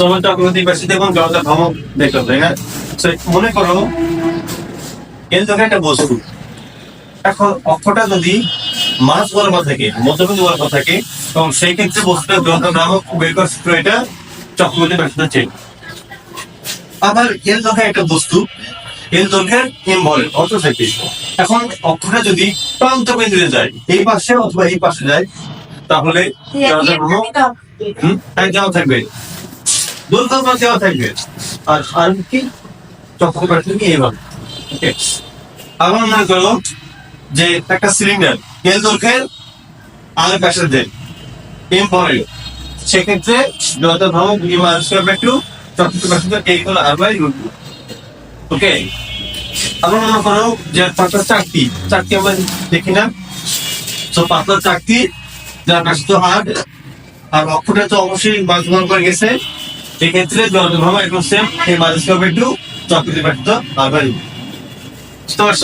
সময় চক্রবর্তী পাশে এবং ভ্রমণ দেখতে হবে হ্যাঁ? So, মনে করো এর তোকে একটা বস্তু। এখন অক্ষটা যদি মাছ বরাবর থাকে মধ্যবিন্দু বরাবর থাকে তখন সেই ক্ষেত্রে বস্তুটা ভ্রামক বের করার সূত্র এটা চক্রবর্তী পাশে চেন আবার এর দৈর্ঘ্যের একটা বস্তু এর দৈর্ঘ্যের এম বলে অর্থ থাকে এখন অক্ষটা যদি প্রান্ত বিন্দুতে যায় এই পাশে অথবা এই পাশে যায় তাহলে দেওয়া থাকবে। দুর্গম দেওয়া থাকবে। আর আর কি? এইভাবে। আবার মনে করো যে একটা সিলিন্ডার তেল আর দেন সেক্ষেত্রে যত একটু ওকে। আবার মনে করো যে পাতলা চাকতি। চাকতি আমরা দেখি না। তো পাতলা চাকতি, যার পাশে তো হাত আর অক্ষটা তো অবশ্যই বাঁধন করে গেছে। যত ভ্রমণ একদম সেম এই মাঝে সব একটু চক্রবর্তী পাশে তো বুঝতে পারছ?